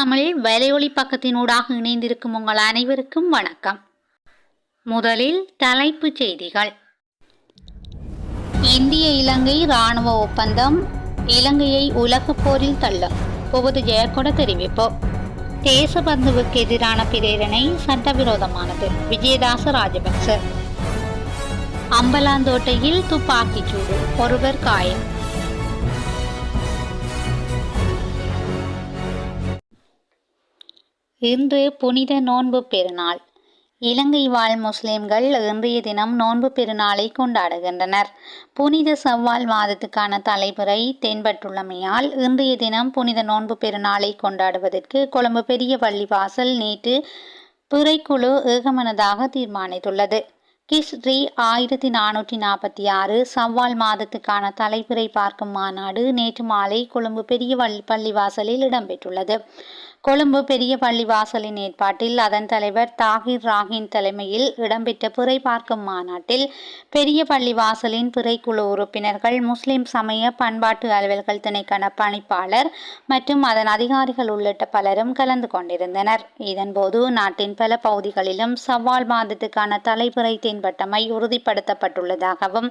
தமிழ் வலையொலி பக்கத்தினூடாக இணைந்திருக்கும் உங்கள் அனைவருக்கும் வணக்கம். முதலில் தலைப்புச் செய்திகள். இந்திய இலங்கை இராணுவ ஒப்பந்தம் இலங்கையை உலகப் போரில் தள்ளும். புகுது ஜெயக்கொட தெரிவிப்பு. தேசபந்துவுக்கு எதிரான பிரேரணை சட்டவிரோதமானது. விஜயதாச ராஜபக்ச. அம்பலாந்தோட்டையில் துப்பாக்கிச் சூடு. ஒருவர் காயம். இன்று புனித நோன்பு பெருநாள். இலங்கை வாழ் முஸ்லிம்கள் இன்றைய தினம் நோன்பு பெருநாளை கொண்டாடுகின்றனர். புனித செவ்வால் மாதத்துக்கான தலைமுறை தென்பட்டுள்ளமையால் இன்றைய தினம் புனித நோன்பு பெருநாளை கொண்டாடுவதற்கு கொழும்பு பெரிய பள்ளிவாசல் நேற்று பிறைக்குழு ஏகமனதாக தீர்மானித்துள்ளது. கிஸ்ரி ஆயிரத்தி நானூற்றி நாற்பத்தி ஆறு சவ்வால் மாதத்துக்கான தலைப்புரை பார்க்கும் மாநாடு நேற்று மாலை கொழும்பு பெரிய பள்ளிவாசலில் இடம்பெற்றுள்ளது. கொழும்பு பெரிய பள்ளி வாசலின் ஏற்பாட்டில் அதன் தலைவர் தாகிர் ராகின் தலைமையில் இடம்பெற்ற பிறை பார்க்கும் மாநாட்டில் பெரிய பள்ளி வாசலின் பிறைக்குழு உறுப்பினர்கள் முஸ்லிம் சமய பண்பாட்டு அலுவல்கள் திணைக்கான பணிப்பாளர் மற்றும் அதன் அதிகாரிகள் உள்ளிட்ட பலரும் கலந்து கொண்டிருந்தனர். இதன்போது நாட்டின் பல பகுதிகளிலும் சவால் மாதத்துக்கான தலைப்புரை தென்பட்டமை உறுதிப்படுத்தப்பட்டுள்ளதாகவும்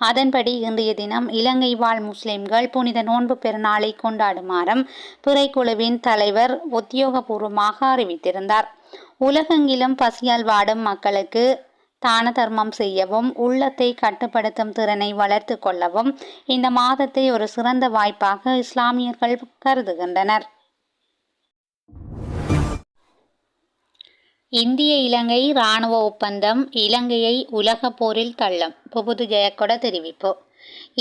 அதன்படி இன்றைய தினம் இலங்கை வாழ் முஸ்லிம்கள் புனித நோன்பு பெருநாளை கொண்டாடுமாறும் பிறைக்குழுவின் தலைவர் உத்தியோகபூர்வமாக அறிவித்திருந்தார். உலகெங்கிலும் பசியால் வாடும் மக்களுக்கு தான தர்மம் செய்யவும் உள்ளத்தை கட்டுப்படுத்தும் திறனை வளர்த்து கொள்ளவும் இந்த மாதத்தை ஒரு சிறந்த வாய்ப்பாக இஸ்லாமியர்கள் கருதுகின்றனர். இந்திய இலங்கை இராணுவ ஒப்பந்தம் இலங்கையை உலக போரில் தள்ளும். புபுது ஜெயக்கொட தெரிவிப்பு.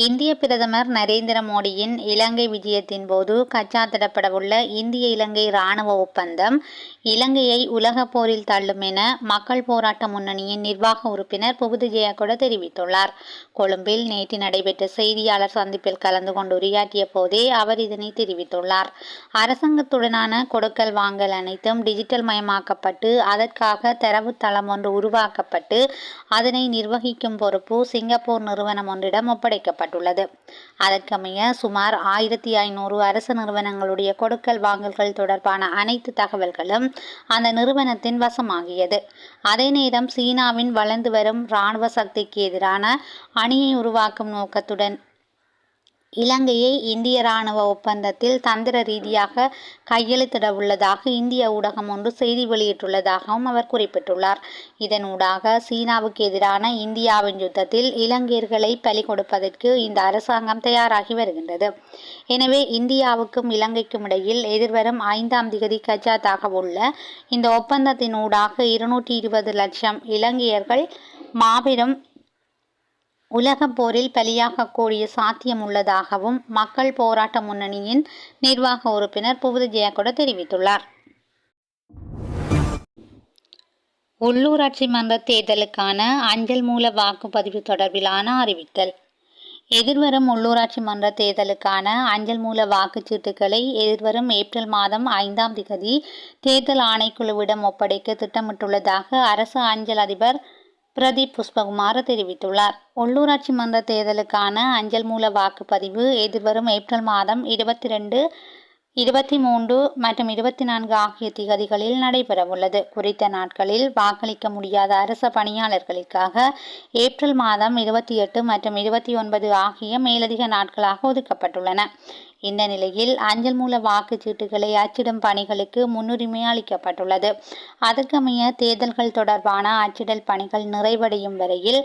இந்திய பிரதமர் நரேந்திர மோடியின் இலங்கை விஜயத்தின் போது கச்சாத்திடப்படவுள்ள இந்திய இலங்கை இராணுவ ஒப்பந்தம் இலங்கையை உலகப் போரில் தள்ளும் என மக்கள் போராட்ட முன்னணியின் நிர்வாக உறுப்பினர் புகுது ஜெயக்கொட தெரிவித்துள்ளார். கொழும்பில் நேற்று நடைபெற்ற செய்தியாளர் சந்திப்பில் கலந்து கொண்டு உரையாற்றிய போதே அவர் இதனை தெரிவித்துள்ளார். அரசாங்கத்துடனான கொடுக்கல் வாங்கல் அனைத்தும் டிஜிட்டல் மயமாக்கப்பட்டு அதற்காக தரவுத்தளம் ஒன்று உருவாக்கப்பட்டு அதனை நிர்வகிக்கும் பொறுப்பு சிங்கப்பூர் நிறுவனம் ஒன்றிடம் ஒப்படைக்கப்பட்டுள்ளது. அதற்கமைய சுமார் ஆயிரத்தி ஐநூறு அரசு நிறுவனங்களுடைய கொடுக்கல் வாங்கல்கள் தொடர்பான அனைத்து தகவல்களும் அந்த நிறுவனத்தின் வசமாகியது. அதே நேரம் சீனாவின் வளர்ந்து வரும் இராணுவ சக்திக்கு எதிரான அணியை உருவாக்கும் நோக்கத்துடன் இலங்கையை இந்திய இராணுவ ஒப்பந்தத்தில் தந்திர ரீதியாக கையெழுத்திட உள்ளதாக இந்திய ஊடகம் ஒன்று செய்தி வெளியிட்டுள்ளதாகவும் அவர் குறிப்பிட்டுள்ளார். இதனூடாக சீனாவுக்கு எதிரான இந்தியாவின் யுத்தத்தில் இலங்கையர்களை பலி கொடுப்பதற்கு இந்த அரசாங்கம் தயாராகி வருகின்றது. எனவே இந்தியாவுக்கும் இலங்கைக்கும் இடையில் எதிர்வரும் ஐந்தாம் திகதி கஜாத்தாக உள்ள இந்த ஒப்பந்தத்தினூடாக இருநூற்றி இருபது லட்சம் இலங்கையர்கள் மாபெரும் உலகப் போரில் பலியாகக்கூடிய சாத்தியம் உள்ளதாகவும் மக்கள் போராட்ட முன்னணியின் நிர்வாக உறுப்பினர் புவது ஜெயக்கொட தெரிவித்துள்ளார். உள்ளூராட்சி மன்ற தேர்தலுக்கான அஞ்சல் மூல வாக்குப்பதிவு தொடர்பிலான அறிவித்தல். எதிர்வரும் உள்ளூராட்சி மன்ற தேர்தலுக்கான அஞ்சல் மூல வாக்குச்சீட்டுகளை எதிர்வரும் ஏப்ரல் மாதம் ஐந்தாம் திகதி தேர்தல் ஆணைக்குழுவிடம் ஒப்படைக்க திட்டமிட்டுள்ளதாக அரசு அஞ்சல் அதிபர் பிரதீப் புஷ்பகுமார் தெரிவித்துள்ளார். உள்ளூராட்சி மன்ற தேர்தலுக்கான அஞ்சல் மூல வாக்குப்பதிவு எதிர்வரும் ஏப்ரல் மாதம் இருபத்தி ரெண்டு இருபத்தி மூன்று மற்றும் இருபத்தி நான்கு ஆகிய திகதிகளில் நடைபெறவுள்ளது. குறித்த நாட்களில் வாக்களிக்க முடியாத அரச பணியாளர்களுக்காக ஏப்ரல் மாதம் இருபத்தி எட்டு மற்றும் இருபத்தி ஒன்பது ஆகிய மேலதிக நாட்களாக ஒதுக்கப்பட்டுள்ளன. இந்த நிலையில் அஞ்சல் மூல வாக்குச்சீட்டுகளை அச்சிடும் பணிகளுக்கு முன்னுரிமை அளிக்கப்பட்டுள்ளது. அதற்கமைய தேர்தல்கள் தொடர்பான அச்சிடல் பணிகள் நிறைவடையும் வரையில்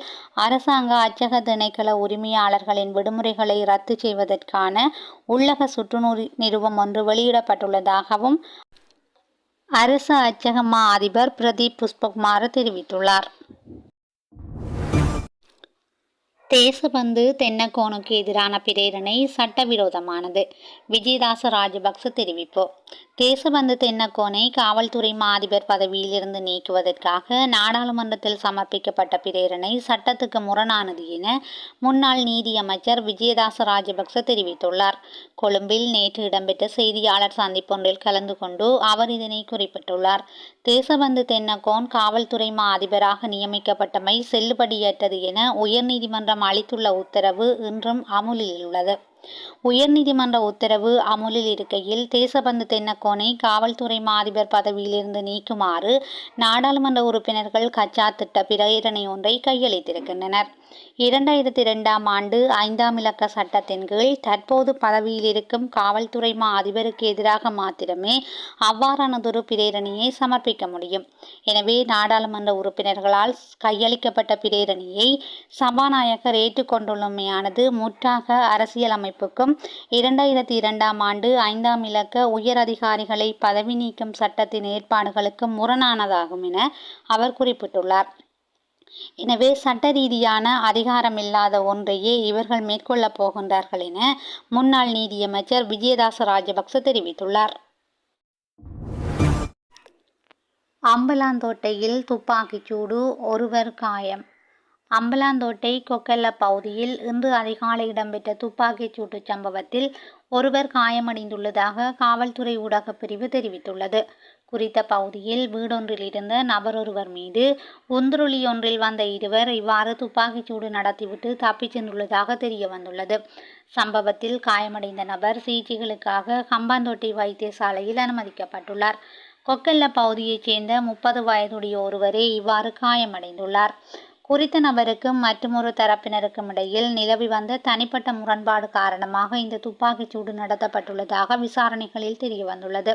அரசாங்க அச்சக திணைக்கள உரிமையாளர்களின் விடுமுறைகளை ரத்து செய்வதற்கான உள்ளக சுற்றுநூறு நிறுவம் ஒன்று வெளியிடப்பட்டுள்ளதாகவும் அரசு அச்சக மா அதிபர் பிரதீப் புஷ்பகுமார் தெரிவித்துள்ளார். தேசபந்து தென்னக்கோனுக்கு எதிரான பிரேரணை சட்டவிரோதமானது. விஜயதாச ராஜபக்ச தெரிவிப்பு. தேசபந்து தென்னக்கோனை காவல்துறை மாதிபர் பதவியிலிருந்து நீக்குவதற்காக நாடாளுமன்றத்தில் சமர்ப்பிக்கப்பட்ட பிரேரணை சட்டத்துக்கு முரணானது என முன்னாள் நீதியமைச்சர் விஜயதாச ராஜபக்ச தெரிவித்துள்ளார். கொழும்பில் நேற்று இடம்பெற்ற செய்தியாளர் சந்திப்பொன்றில் கலந்து கொண்டு அவர் இதனை குறிப்பிட்டுள்ளார். தேசபந்து தென்னக்கோன் காவல்துறை மா அதிபராக நியமிக்கப்பட்டமை செல்லுபடியற்றது என உயர்நீதிமன்றம் அளித்துள்ள உத்தரவு இன்றும் அமுலில் உள்ளது. உயர்நீதிமன்ற உத்தரவு அமுலில் இருக்கையில் தேசபந்து தென்னக்கோனை காவல்துறை மா அதிபர் பதவியிலிருந்து நீக்குமாறு நாடாளுமன்ற உறுப்பினர்கள் கச்சா திட்ட பிரேரணை ஒன்றை கையளித்திருக்கின்றனர். இரண்டாயிரத்தி இரண்டாம் ஆண்டு ஐந்தாம் இலக்க சட்டத்தின் கீழ் தற்போது பதவியில் இருக்கும் காவல்துறை மா அதிபருக்கு எதிராக மாத்திரமே அவ்வாறானதொரு பிரேரணியை சமர்ப்பிக்க முடியும். எனவே நாடாளுமன்ற உறுப்பினர்களால் கையளிக்கப்பட்ட பிரேரணியை சபாநாயகர் ஏற்றுக்கொண்டுள்ளமையானது முற்றாக அரசியலமைப்புக்கும் இரண்டாயிரத்தி இரண்டாம் ஆண்டு ஐந்தாம் இலக்க உயர் அதிகாரிகளை பதவி நீக்கும் சட்டத்தின் ஏற்பாடுகளுக்கும் முரணானதாகும் என அவர் குறிப்பிட்டுள்ளார். எனவே சட்ட ரீதியான அதிகாரமில்லாத ஒன்றையே இவர்கள் மேற்கொள்ளப் போகின்றார்கள் என முன்னாள் நீதியமைச்சர் விஜயதாச ராஜபக்ச தெரிவித்துள்ளார். அம்பலாந்தோட்டையில் துப்பாக்கிச்சூடு ஒருவர் காயம். அம்பலாந்தோட்டை கொக்கல்ல பகுதியில் இன்று அதிகாலை இடம்பெற்ற துப்பாக்கிச் சூட்டு சம்பவத்தில் ஒருவர் காயமடைந்துள்ளதாக காவல்துறை ஊடகப் பிரிவு தெரிவித்துள்ளது. குறித்த பகுதியில் வீடொன்றில் இருந்த நபரொருவர் மீது உந்துருளி ஒன்றில் வந்த இருவர் இவ்வாறு துப்பாக்கிச்சூடு நடத்திவிட்டு தப்பிச் சென்றுள்ளதாக தெரிய வந்துள்ளது சம்பவத்தில் காயமடைந்த நபர் சிகிச்சைகளுக்காக கம்பாந்தோட்டை வைத்தியசாலையில் அனுமதிக்கப்பட்டுள்ளார். கொக்கல்ல பகுதியைச் சேர்ந்த முப்பது வயதுடைய ஒருவரே இவ்வாறு காயமடைந்துள்ளார். குறித்த நபருக்கும் மற்றொரு தரப்பினருக்கும் இடையில் நிலவி வந்த தனிப்பட்ட முரண்பாடு காரணமாக இந்த துப்பாக்கிச்சூடு நடத்தப்பட்டுள்ளதாக விசாரணைகளில் தெரியவந்துள்ளது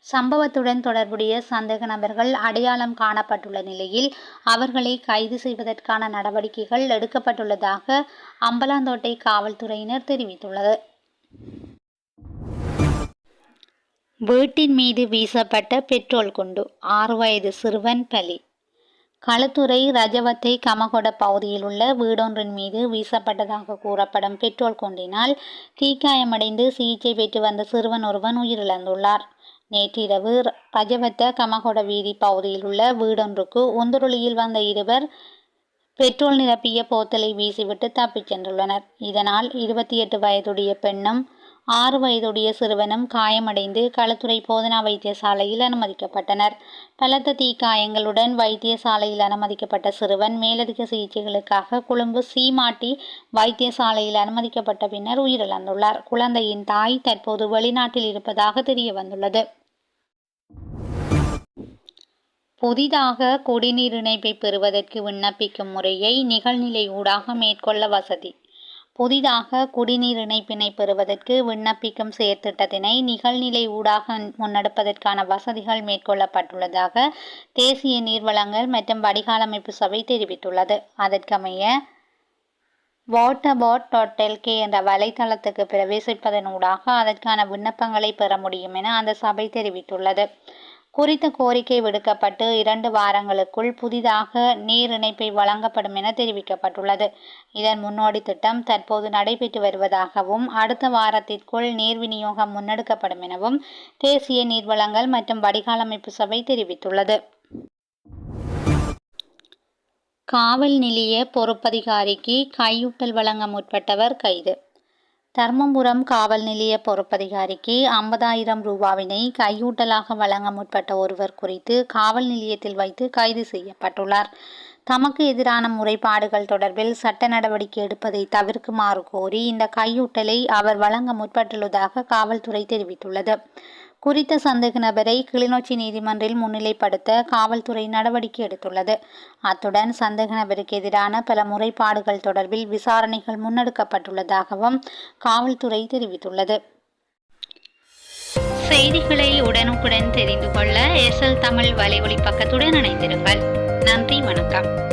சம்பவத்துடன் தொடர்புடைய சந்தேக நபர்கள் அடையாளம் காணப்பட்டுள்ள நிலையில் அவர்களை கைது செய்வதற்கான நடவடிக்கைகள் எடுக்கப்பட்டுள்ளதாக அம்பலாந்தோட்டை காவல்துறையினர் தெரிவித்துள்ளது. வீட்டின் மீது வீசப்பட்ட பெட்ரோல் குண்டு. ஆறு வயது சிறுவன் பலி. களுத்துறை ரஜவத்தை கமகொட பகுதியில் உள்ள வீடொன்றின் மீது வீசப்பட்டதாக கூறப்படும் பெட்ரோல் குண்டினால் தீக்காயமடைந்து சிகிச்சை பெற்று வந்த சிறுவன் ஒருவன் உயிரிழந்துள்ளார். நேற்றிரவு ரஜவத்த கமகொட வீதி பகுதியில் உள்ள வீடொன்றுக்கு உந்துருளியில் வந்த இருவர் பெட்ரோல் நிரப்பிய போத்தலை வீசிவிட்டு தப்பிச் சென்றுள்ளனர். இதனால் இருபத்தி எட்டு வயதுடைய பெண்ணும் ஆறு வயதுடைய சிறுவனும் காயமடைந்து களத்துறை போதனா வைத்தியசாலையில் அனுமதிக்கப்பட்டனர். பலத்த தீக்காயங்களுடன் வைத்தியசாலையில் அனுமதிக்கப்பட்ட சிறுவன் மேலதிக சிகிச்சைகளுக்காக கொழும்பு சீமாட்டி வைத்தியசாலையில் அனுமதிக்கப்பட்ட பின்னர் உயிரிழந்துள்ளார். குழந்தையின் தாய் தற்போது வெளிநாட்டில் இருப்பதாக தெரிய வந்துள்ளது புதிதாக குடிநீர் இணைப்பை பெறுவதற்கு விண்ணப்பிக்கும் முறையை நிகழ்நிலை ஊடாக மேற்கொள்ள வசதி புதிதாக குடிநீர் இணைப்பினை பெறுவதற்கு விண்ணப்பிக்கும் செயற்திட்டத்தினை நிகழ்நிலை ஊடாக முன்னெடுப்பதற்கான வசதிகள் மேற்கொள்ளப்பட்டுள்ளதாக தேசிய நீர்வளங்கள் மற்றும் வடிகாலமைப்பு சபை தெரிவித்துள்ளது. அதற்கமைய வாட்டர்பாட் டாட் எல்கே என்ற வலைத்தளத்துக்கு பிரவேசிப்பதனூடாக அதற்கான விண்ணப்பங்களை பெற முடியும் என அந்த சபை தெரிவித்துள்ளது. குறித்த கோரிக்கை விடுக்கப்பட்டு இரண்டு வாரங்களுக்குள் புதிதாக நீர் இணைப்பை வழங்கப்படும் என தெரிவிக்கப்பட்டுள்ளது. இதன் முன்னோடி திட்டம் தற்போது நடைபெற்று வருவதாகவும் அடுத்த வாரத்திற்குள் நீர் விநியோகம் முன்னெடுக்கப்படும் எனவும் தேசிய நீர்வளங்கள் மற்றும் வடிகாலமைப்பு சபை தெரிவித்துள்ளது. காவல் நிலைய பொறுப்பதிகாரிக்கு கையூட்டல் வழங்க முற்பட்டவர் கைது. தர்மபுரம் காவல் நிலைய பொறுப்பதிகாரிக்கு ஐம்பதாயிரம் ரூபாவினை கையூட்டலாக வழங்க முற்பட்ட ஒருவர் குறித்து காவல் நிலையத்தில் வைத்து கைது செய்யப்பட்டுள்ளார். தமக்கு எதிரான முறைப்பாடுகள் தொடர்பில் சட்ட நடவடிக்கை எடுப்பதை தவிர்க்குமாறு கோரி இந்த கையூட்டலை அவர் வழங்க முற்பட்டுள்ளதாக காவல்துறை தெரிவித்துள்ளது. குறித்த சந்தேக நபரை கிளிநொச்சி நீதிமன்றில் முன்னிலைப்படுத்த காவல்துறை நடவடிக்கை எடுத்துள்ளது. அத்துடன் சந்தேக நபருக்கு எதிரான பல முறைப்பாடுகள் தொடர்பில் விசாரணைகள் முன்னெடுக்கப்பட்டுள்ளதாகவும் காவல்துறை தெரிவித்துள்ளது. செய்திகளை உடனுக்குடன் தெரிந்து கொள்ள எஸ்எல் தமிழ் வலைவழி பக்கத்துடன் இணைந்திருங்கள். நன்றி வணக்கம்.